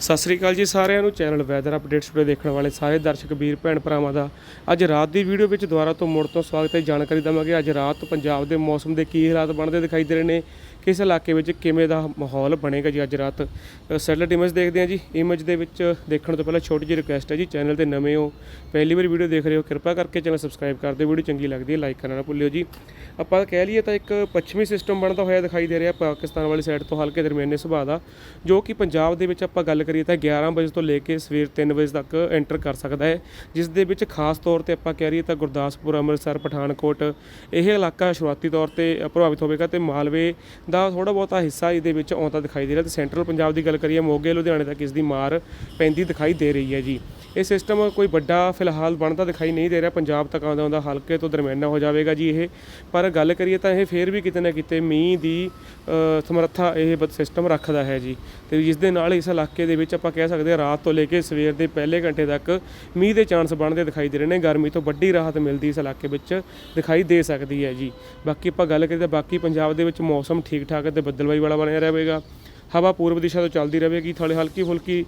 ਸਤਿ ਸ੍ਰੀ ਅਕਾਲ ਜੀ ਸਾਰਿਆਂ ਨੂੰ। ਚੈਨਲ ਵੈਦਰ ਅਪਡੇਟਸ ਵੀਡੀਓ ਦੇਖਣ ਵਾਲੇ ਸਾਰੇ ਦਰਸ਼ਕ, ਵੀਰ, ਭੈਣ ਭਰਾਵਾਂ ਦਾ। ਅੱਜ ਰਾਤ ਦੀ ਵੀਡੀਓ ਵਿੱਚ ਦੁਬਾਰਾ ਤੋਂ ਮੁੜ ਤੋਂ ਸਵਾਗਤ ਹੈ। ਜਾਣਕਾਰੀ ਦਵਾਂਗੇ, ਅੱਜ ਰਾਤ ਪੰਜਾਬ ਦੇ ਮੌਸਮ ਦੇ ਕੀ ਹਾਲਾਤ ਬਣਦੇ ਦਿਖਾਈ ਦੇ ਰਹੇ ਨੇ। ਕਿਸ ਇਲਾਕੇ ਵਿੱਚ ਕਿਵੇਂ ਦਾ ਮਾਹੌਲ ਬਣੇਗਾ ਜੀ ਅੱਜ ਰਾਤ? ਸੈਟਲਾਈਟ ਇਮੇਜ ਦੇਖਦੇ ਹਾਂ ਜੀ। ਇਮੇਜ ਦੇ ਵਿੱਚ ਦੇਖਣ ਤੋਂ ਪਹਿਲਾਂ ਛੋਟੀ ਜਿਹੀ ਰਿਕੁਐਸਟ ਹੈ ਜੀ। ਚੈਨਲ ਤੇ ਨਵੇਂ ਹੋ, ਪਹਿਲੀ ਵਾਰ ਵੀਡੀਓ ਦੇਖ ਰਹੇ ਹੋ, ਕਿਰਪਾ ਕਰਕੇ ਚੈਨਲ ਸਬਸਕ੍ਰਾਈਬ ਕਰ ਦਿਓ। ਵੀਡੀਓ ਚੰਗੀ ਲੱਗਦੀ ਹੈ ਲਾਈਕ ਕਰਨਾ ਨਾ ਭੁੱਲਿਓ ਜੀ। ਆਪਾਂ ਕਹਿ ਲਈਏ ਤਾਂ ਇੱਕ ਪੱਛਮੀ ਸਿਸਟਮ ਬਣਦਾ ਹੋਇਆ ਦਿਖਾਈ ਦੇ ਰਿਹਾ ਪਾਕਿਸਤਾਨ ਵਾਲੀ ਸਾਈਡ ਤੋਂ ਹਲਕੇ ਦਰਮਿਆਨੇ ਸੁਭਾਅ ਦਾ, ਜੋ ਕਿ ਪੰਜਾਬ ਦੇ ਵਿੱਚ ਆਪਾਂ ਗੱਲ ਕਰੀਏ ਤਾਂ 11 ਵਜੇ ਤੋਂ ਲੈ ਕੇ ਸਵੇਰ 3 ਵਜੇ ਤੱਕ ਐਂਟਰ ਕਰ ਸਕਦਾ ਹੈ। ਜਿਸ ਦੇ ਵਿੱਚ ਖਾਸ ਤੌਰ ਤੇ ਆਪਾਂ ਕਹਿ ਲਈਏ ਤਾਂ ਗੁਰਦਾਸਪੁਰ, ਅੰਮ੍ਰਿਤਸਰ, ਪਠਾਨਕੋਟ, ਇਹ ਇਲਾਕਾ ਸ਼ੁਰੂਆਤੀ ਤੌਰ ਤੇ ਪ੍ਰਭਾਵਿਤ ਹੋਵੇਗਾ ਤੇ ਮਾਲਵੇ ਦਾ ਥੋੜਾ ਬਹੁਤਾ ਹਿੱਸਾ ਇਹਦੇ ਵਿੱਚ ਆਉਂਦਾ ਦਿਖਾਈ ਦੇ ਰਿਹਾ ਤੇ ਸੈਂਟਰਲ ਪੰਜਾਬ ਦੀ ਗੱਲ ਕਰੀਏ, ਮੋਗੇ, ਲੁਧਿਆਣੇ ਤੱਕ ਇਸ ਦੀ ਮਾਰ ਪੈਂਦੀ ਦਿਖਾਈ ਦੇ ਰਹੀ ਹੈ ਜੀ। ਇਹ ਸਿਸਟਮ ਕੋਈ ਵੱਡਾ ਫਿਲਹਾਲ ਬਣਦਾ ਦਿਖਾਈ ਨਹੀਂ ਦੇ ਰਿਹਾ। ਪੰਜਾਬ ਤੱਕ ਆਉਂਦਾ ਆਉਂਦਾ ਹਲਕੇ ਤੋਂ ਦਰਮਿਆਨਾ ਹੋ ਜਾਵੇਗਾ ਜੀ ਇਹ। ਪਰ ਗੱਲ ਕਰੀਏ ਤਾਂ ਇਹ ਫੇਰ ਵੀ ਕਿਤੇ ਨਾ ਕਿਤੇ ਮੀਂਹ ਦੀ ਸਮਰੱਥਾ ਇਹ ਸਿਸਟਮ ਰੱਖਦਾ ਹੈ ਜੀ। ਤੇ ਜਿਸ ਦੇ ਨਾਲ ਇਸ ਇਲਾਕੇ ਦੇ ਵਿੱਚ ਆਪਾਂ ਕਹਿ ਸਕਦੇ ਹਾਂ ਰਾਤ ਤੋਂ ਲੈ ਕੇ ਸਵੇਰ ਦੇ ਪਹਿਲੇ ਘੰਟੇ ਤੱਕ ਮੀਂਹ ਦੇ ਚਾਂਸ ਬਣਦੇ ਦਿਖਾਈ ਦੇ ਰਹੇ ਨੇ। ਗਰਮੀ ਤੋਂ ਵੱਡੀ ਰਾਹਤ ਮਿਲਦੀ ਇਸ ਇਲਾਕੇ ਵਿੱਚ ਦਿਖਾਈ ਦੇ ਸਕਦੀ ਹੈ ਜੀ। ਬਾਕੀ ਆਪਾਂ ਗੱਲ ਕਰੀਏ ਤਾਂ ਬਾਕੀ ਪੰਜਾਬ ਦੇ ਵਿੱਚ ਮੌਸਮ ਠੀਕ ਠਾਕ ਤੇ ਬੱਦਲਵਾਈ ਵਾਲਾ ਬਣਿਆ ਰਹੇਗਾ। ਹਵਾ ਪੂਰਬ ਦਿਸ਼ਾ ਤੋਂ ਚੱਲਦੀ ਰਹੇਗੀ ਥੋੜੀ ਹਲਕੀ ਫੁਲਕੀ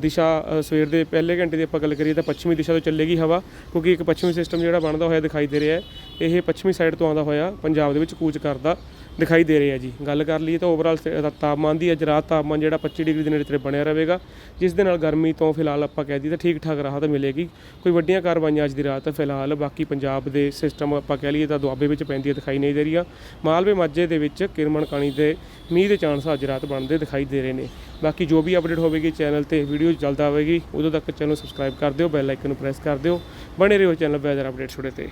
ਦਿਸ਼ਾ ਸਵੇਰ ਦੇ ਪਹਿਲੇ ਘੰਟੇ ਦੀ ਆਪਾਂ ਗੱਲ ਕਰੀਏ ਤਾਂ ਪੱਛਮੀ ਦਿਸ਼ਾ ਤੋਂ ਚੱਲੇਗੀ ਹਵਾ, ਕਿਉਂਕਿ ਇੱਕ ਪੱਛਮੀ ਸਿਸਟਮ ਜਿਹੜਾ ਬਣਦਾ ਹੋਇਆ ਦਿਖਾਈ ਦੇ ਰਿਹਾ ਹੈ, ਇਹ ਪੱਛਮੀ ਸਾਈਡ ਤੋਂ ਆਉਂਦਾ ਹੋਇਆ ਪੰਜਾਬ ਦੇ ਵਿੱਚ ਕੂਚ ਕਰਦਾ। ਦਿਖਾਈ ਦੇ ਰਿਹਾ ਜੀ। ਗੱਲ ਕਰ ਲਈਏ ਤਾਂ ਓਵਰਆਲ ਤਾਪਮਾਨ ਦੀ ਅੱਜ ਰਾਤ ਤਾਪਮਾਨ ਜਿਹੜਾ 25 ਡਿਗਰੀ ਦੇ ਨੇੜੇ ਤੇੜੇ ਬਣਿਆ ਰਹੇਗਾ, ਜਿਸ ਦੇ ਨਾਲ ਗਰਮੀ ਤੋਂ ਫਿਲਹਾਲ ਆਪਾਂ ਕਹਿ ਦਈਏ ਤਾਂ ਠੀਕ ਠਾਕ ਰਾਹਤ ਮਿਲੇਗੀ। ਕੋਈ ਵੱਡੀਆਂ ਕਾਰਵਾਈਆਂ ਅੱਜ ਦੀ ਰਾਤ ਫਿਲਹਾਲ ਬਾਕੀ ਪੰਜਾਬ ਦੇ ਸਿਸਟਮ ਆਪਾਂ ਕਹਿ ਲਈਏ ਤਾਂ ਦੁਆਬੇ ਵਿੱਚ ਪੈਂਦੀਆਂ ਦਿਖਾਈ ਨਹੀਂ ਦੇ ਰਹੀਆਂ। ਮਾਲਵੇ ਮਾਝੇ ਦੇ ਵਿੱਚ ਕਿਰਮਨ ਕਾਣੀ ਦੇ ਮੀਂਹ ਦੇ ਚਾਂਸ ਅੱਜ ਰਾਤ ਬਣਦੇ ਦਿਖਾਈ ਦੇ ਰਹੇ ਨੇ। ਬਾਕੀ ਜੋ ਵੀ ਅਪਡੇਟ ਹੋਵੇਗੀ ਚੈਨਲ ਤੇ ਵੀਡੀਓ ਜਲਦ ਆਵੇਗੀ ਉਦੋਂ ਤੱਕ ਚੈਨਲ ਸਬਸਕ੍ਰਾਈਬ ਕਰ ਦਿਓ ਬੈਲ ਆਈਕਨ ਨੂੰ ਪ੍ਰੈਸ ਕਰ ਦਿਓ। ਬਣੇ ਰਹੋ ਚੈਨਲ ਵੈਦਰ ਅਪਡੇਟ ਛੋੜੇ ਤੇ।